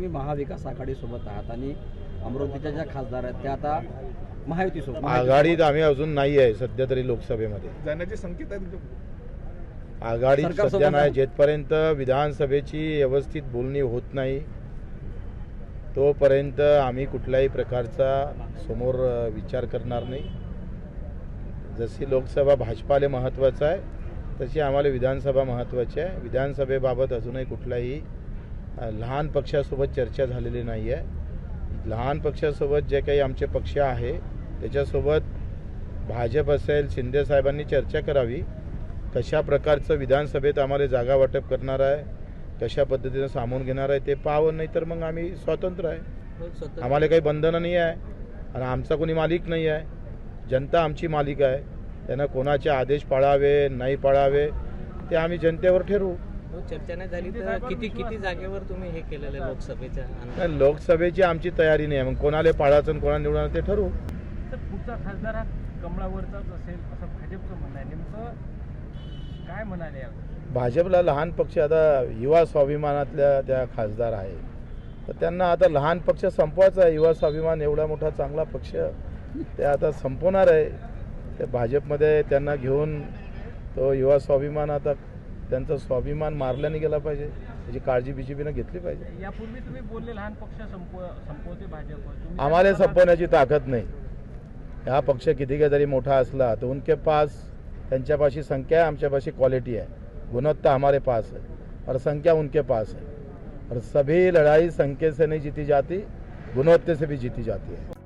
तुम्ही महाविकास आघाडीसोबत आहात आणि अमरावतीच्या ज्या खासदार आहेत त्या आता महायुतीसोबत. आघाडीत आम्ही अजून नाही आहे सध्या तरी लोकसभेमध्ये. जाण्याचे संकेत आहेत सरकारसोबत सध्या नाही. जेथपर्यंत विधानसभेची व्यवस्थित बोलणी होत नाही तोपर्यंत आम्ही कुठल्याही प्रकारचा समोर विचार करणार नाही. जशी लोकसभा भाजपाला महत्त्वाचं आहे तशी आम्हाला विधानसभा महत्त्वाची आहे. विधानसभेबाबत अजूनही कुठल्याही अ, लहान पक्षासोबत चर्चा झालेली नाही आहे लहान पक्षासोबत जे काही आमचे पक्ष आहे त्याच्यासोबत भाजप असेल शिंदे साहेबांनी चर्चा करावी. कशा प्रकारचं विधानसभेत आम्हाला जागा वाटप करणार आहे कशा पद्धतीनं सामावून घेणार आहे ते पाहावं नाही तर मग आम्ही स्वतंत्र आहे. आम्हाला काही बंधनं नाही आहे आणि आमचा कोणी मालिक नाही आहे. जनता आमची मालिक आहे. त्यांना कोणाचे आदेश पाळावे नाही पाळावे ते आम्ही जनतेवर ठरवू. हो, चर्चा नाही झाली तर किती किती जागेवर तुम्ही हे केलेलं आहे लोकसभेच्या लोकसभेची आमची तयारी नाही आहे. मग कोणाला पाळायचं कोणाला निवडणार ते ठरवू. तर पुढचा खासदार हा कमळावरचाच असेल असं भाजपचं म्हणणं आहे. नेमकं काय म्हणाले? भाजपला लहान पक्ष आता युवा स्वाभिमानातल्या त्या खासदार आहे. तर त्यांना आता लहान पक्ष संपवायचा आहे. युवा स्वाभिमान एवढा मोठा चांगला पक्ष ते आता संपवणार आहे. ते भाजपमध्ये त्यांना घेऊन तो युवा स्वाभिमान आता त्यांचा स्वाभिमान मारल्याने गेला पाहिजे. त्याची काळजी बी जे पीनं घेतली पाहिजे. यापूर्वी तुम्ही बोलले लहान पक्ष संपव संपवते भाजप. आम्हाला संपवण्याची ताकद नाही. हा पक्ष किती का जरी मोठा असला तो उनके पास त्यांच्यापाशी संख्या आहे आमच्यापाशी क्वालिटी आहे. गुणवत्ता हमारे पास है और संख्या उनके पास है और सभी लड़ाई संख्या से नहीं जीती जाती गुणवत्ता से भी जीती जाती है.